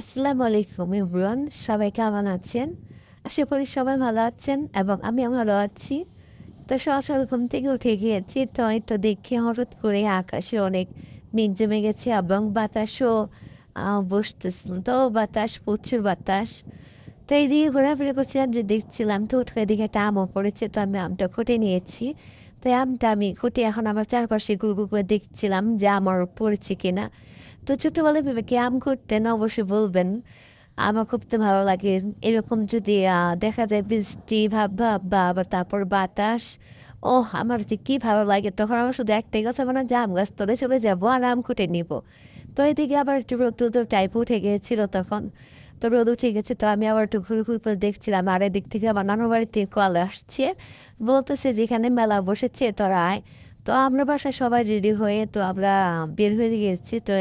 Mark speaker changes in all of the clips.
Speaker 1: আসসালামু আলাইকুম ইব্রান সবাই কেমন আছেন? আশা করি সবাই ভালো আছেন এবং আমি ভালো আছি। তো সকাল ঘুম থেকে উঠে গিয়েছি, তো এই তো দেখি হঠাৎ করে আকাশে অনেক মেঘ জমে গেছে এবং বাতাসও বসতেছিল। তো বাতাস, প্রচুর বাতাস। তো এইদিকে ঘোরাফেরা করছিলাম, যে দেখছিলাম তো উঠে দিকে একটা আমও পড়েছে, তো আমি আমটা খুঁটে নিয়েছি। তো এই আমটা আমি খুঁটে এখন আমার চারপাশে ঘুরঘুর করে দেখছিলাম যে আমার পড়েছে কিনা। তো ছোটোবেলায় ভেবে কি আম করতেন, অবশ্যই বলবেন। আমার খুব তো ভালো লাগে। এরকম যদি দেখা যায় বৃষ্টি, ভাব ভাব, বা আবার তারপর বাতাস ও আমার যে কী ভালো লাগে। তখন আমার শুধু একটাই কথা মানে যে, আম গাছ তলে চলে যাব আর আম কুটে নিব। তো এদিকে আবার একটু রোদ রোদ টাইপ উঠে গিয়েছিল তখন। তো রোদ উঠে গেছে তো আমি আবার একটু ঘুরে ঘুরে করে দেখছিলাম। আর এদিক থেকে আমার নানুর বাড়িতে কল আসছে। বলতেছে যেখানে মেলা বসেছে, তোরা আয়। তো আমরা বাসায় সবাই রেডি হয়ে তো আমরা বের হয়ে গিয়েছি তো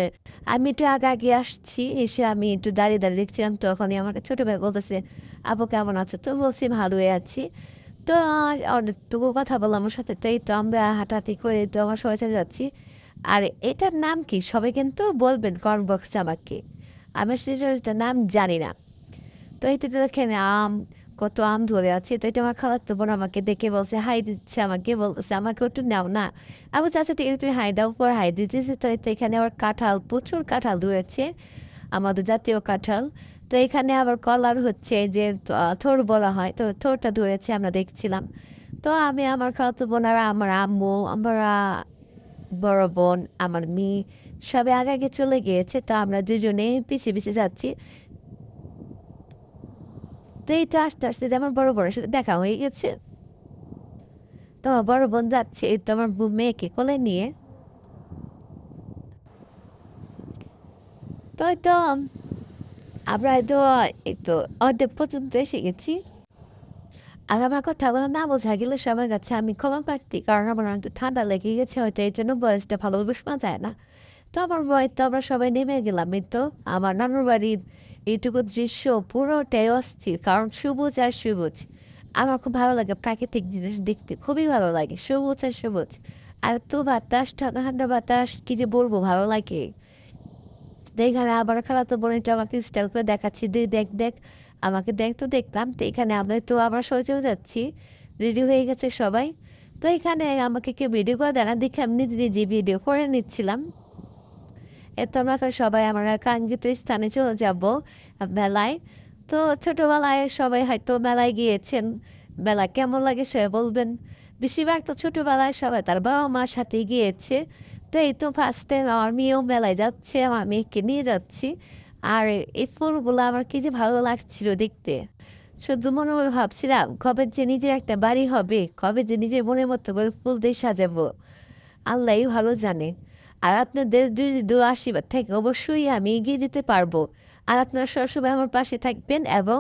Speaker 1: আমি একটু আগে আগে আসছি, এসে আমি একটু দাঁড়িয়ে দাঁড়িয়ে দেখছিলাম। তখনই আমার ছোটো ভাই বলতেছে, আপু, কেমন আছো? তো বলছি, ভালোই আছি। তো অনেকটুকু কথা বললাম আমার সাথে। তাই তো আমরা হাঁটাহাঁটি করে তো আমার সবাই চলে যাচ্ছি। আর এটার নাম কি? সবাই কিন্তু বলবেন কমেন্ট বক্সে আমাকে। আমি সেটার নাম জানি না। তো তো দেখেন, আম কত আম ধরে আছে, তো এটা আমার খালাতো বোন আমাকে দেখে বলছে, হাই দিচ্ছে আমাকে, বলছে, আমাকে একটু নাও না। আবু চাচা থেকে তুমি হাই দাও, পর হাই দিতেছি। তো এখানে আবার কাঁঠাল, প্রচুর কাঁঠাল ধরেছে, আমাদের জাতীয় কাঁঠাল। তো এখানে আবার কলার হচ্ছে যে থোর বলা হয়, তো থোরটা ধরেছে আমরা দেখছিলাম। তো আমি, আমার খালাতো বোন, আর আমার আম্মু, আমরা বড় বোন, আমার মেয়ে সবাই আগে আগে চলে গিয়েছে। তো আমরা দুজনে পিছিয়ে পিছিয়ে যাচ্ছি। তো এই তো আস্তে আস্তে আমার বড় বোনের সাথে দেখা হয়ে গেছে। তোমার বড় বোন যাচ্ছে, এই তো আমার মেয়েকে কোলে নিয়ে। তো তো, আমরা তো তো অর্ধেক পর্যন্ত এসে গেছি। আর আমার কথাগুলো না বোঝা গেলে সবার কাছে আমি ক্ষমা প্রার্থী, কারণ আমার একটু ঠান্ডা লেগে গেছে, হয়তো এই জন্য বয়সটা ভালোভাবে শোনা যায় না। তো আমার বয়স তো আমরা সবাই নেমে গেলাম, এই তো আমার নানুর বাড়ির এইটুকু দৃশ্য পুরোটাই অস্থির, কারণ সবুজ আর সবুজ। আমার খুব ভালো লাগে প্রাকৃতিক জিনিস দেখতে, খুবই ভালো লাগে, সবুজ আর সবুজ। আর তো বাতাস, ঠান্ডা ঠান্ডা বাতাস, কি যে বলব, ভালো লাগে। এখানে আবার খালাতো বোনটা আমাকে স্টাইল করে দেখাচ্ছি। দে, দেখ দেখ, আমাকে দেখ তো দেখলাম। তো এখানে আমরা তো সহ্য হয়ে যাচ্ছি। রেডি হয়ে গেছে সবাই। তো এখানে আমাকে কেউ ভিডিও করে দেয় না, দেখে আমি নিজে নিজে ভিডিও করে নিচ্ছিলাম। এত আমরা সবাই আমরা কাঙ্ক্ষিত স্থানে চলে যাব মেলায়। তো ছোটোবেলায় সবাই হয়তো মেলায় গিয়েছেন। মেলা কেমন লাগে সে বলবেন। বেশিরভাগ তো ছোটোবেলায় সবাই তার বাবা মার সাথে গিয়েছে। তো এই তো ফার্স্ট টাইম আমার মেয়েও মেলায় যাচ্ছে, আমার মেয়েকে নিয়ে যাচ্ছি। আর এই ফুলগুলো আমার কি যে ভালো লাগছিল দেখতে। শুধু মনে মনে ভাবছিলাম, কবে যে নিজের একটা বাড়ি হবে, কবে যে নিজের মনের মতো করে ফুল দিয়ে সাজাবো। আল্লাহই ভালো জানে। আর আপনাদের যদি দু আশীর্বাদ থাকে, অবশ্যই আমি এগিয়ে দিতে পারব। আর আপনারা সবসময় আমার পাশে থাকবেন এবং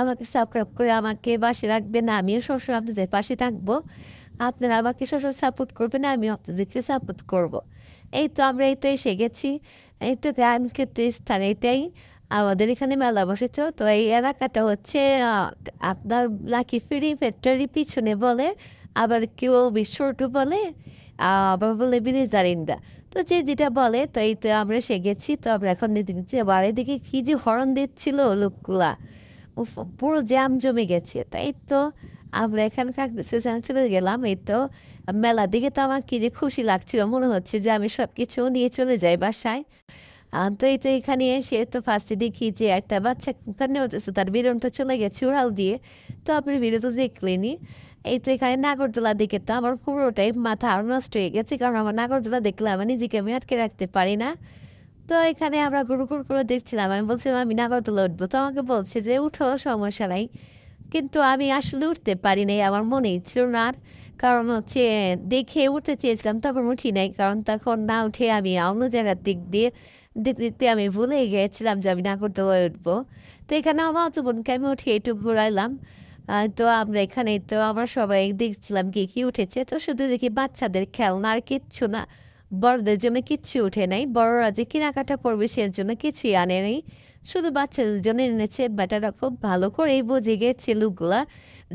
Speaker 1: আমাকে সাবস্ক্রাইব করে আমাকে পাশে রাখবেন, আমিও সবসময় আপনাদের পাশে থাকব। আপনারা আমাকে সবসময় সাপোর্ট করবেন, আমিও আপনাদেরকে সাপোর্ট করব। এই তো আমরা এই তো এসে গেছি। এই তো গ্রাম ক্ষেত্রে স্থান এটাই। আমাদের এখানে মেলা বসেছ, তো এই এলাকাটা হচ্ছে আপনার লাকি ফিরি ফ্যাক্টরি পিছনে বলে, আবার কেউ বিশ্বটু বলে। আহ, আবার বলে বিনিজারিন্দা তো যে যেটা বলে তো এই তো আমরা সে গেছি তো আমরা এখন নিচ্ছি। আবার এদিকে কি যে হরণ দিচ্ছিল লোকগুলা। পুরো জ্যাম জমে গেছে তাই তো আমরা এখানকার চলে গেলাম এই তো মেলার দিকে তো আমার কী যে খুশি লাগছিল মনে হচ্ছে যে আমি সব কিছু নিয়ে চলে যাই বাসায়। তো এই তো এখানে এসে তো ফার্স্টে দেখি যে একটা বাচ্চা কান্না হতেছে তার বিরনটা চলে গেছে উড়াল দিয়ে। তো আপনি ভিডিও তো দেখলেনি এই তো এখানে নাগরদোলা দেখে তো আমার পুরোটাই মাথা নষ্ট হয়ে গেছে, কারণ আমার নাগরদোলা দেখলে আমি নিজেকে আমি আটকে রাখতে পারি না। তো এখানে আমরা গুরু গুরু করে দেখছিলাম, আমি বলছিলাম, আমি নাগরদোলা উঠবো। তো আমাকে বলছে যে, উঠো, সমস্যা নাই। কিন্তু আমি আসলে উঠতে পারি নাই, আমার মনেই ছিল না আর। কারণ হচ্ছে, দেখে উঠতে চেয়েছিলাম, তখন উঠি নাই। কারণ তখন না উঠে আমি অন্য জায়গার দিক দিয়ে দেখতে দেখতে আমি ভুলে গিয়েছিলাম যে, আমি নাগরদোলায় উঠবো। তো এখানে আমার তো বোনকে আমি উঠে একটু ঘুরাইলাম। তো আমরা এখানে, তো আমরা সবাই দেখছিলাম কি কি উঠেছে। তো শুধু দেখি বাচ্চাদের খেলনা আর কিচ্ছু না। বড়দের জন্য কিচ্ছু উঠে নাই। বড়রা যে কেনাকাটা করবে সে জন্য কিছুই আনে নেই। শুধু বাচ্চাদের জন্য এনেছে ব্যাটারা খুব ভালো করেই বুঝে গেছে লোকগুলা।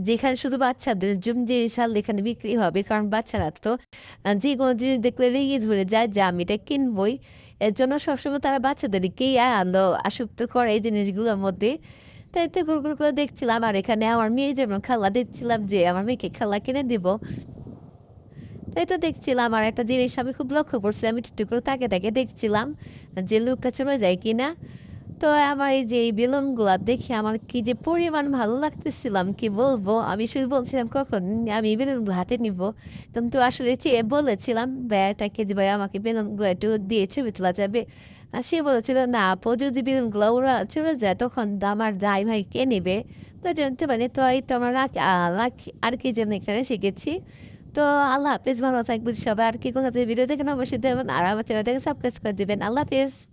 Speaker 1: যেখানে শুধু বাচ্চাদের জন্য যে শাল এখানে বিক্রি হবে, কারণ বাচ্চারা তো যে কোনো জিনিস দেখলে রেগে ধরে যায় যে আমি এটা কিনবই। এর জন্য সবসময় তারা বাচ্চাদেরকেই আনন্দ আসক্ত করে এই জিনিসগুলোর মধ্যে। তাই তো ঘুর ঘুর করে দেখছিলাম, আর এখানে আমার মেয়ে যেমন খেলা দেখছিলাম যে আমার মেয়েকে খেলা কিনে দিব। তাই তো দেখছিলাম, আর একটা জিনিস আমি খুব লক্ষ্য করছি, আমি একটু করে তাকে তাকে দেখছিলাম যে লোকটা চলে যায় কিনা। তো আমার এই যে এই বেলুনগুলা দেখে আমার কি যে পরিমাণ ভালো লাগতেছিলাম কি বলব? আমি শুধু বলছিলাম কখন, আমি বেলুনগুলো হাতে নিব। কিন্তু আসলে চেয়ে বলেছিলাম ব্যয়টাকে যে ভাই আমাকে বেলুনগুলো একটু দিয়ে ছবি তোলা যাবে। আর সে বলেছিল, না আপু, যদি বেলুনগুলো ওরা চলে যায়, তখন আমার দায় ভাই কে নেবে? তো জানতে পারি তো এই তো আমরা রাখ- আর কি যেন এখানে শিখেছি। তো আল্লাহ হাফিজ, ভালো থাকবেন সবাই। আর কি কোথা থেকে ভিডিও দেখেন, অবশ্যই দেবেন আর আমার চ্যানেলটাকে সাবস্ক্রাইব করে দেবেন। আল্লাহ হাফিজ।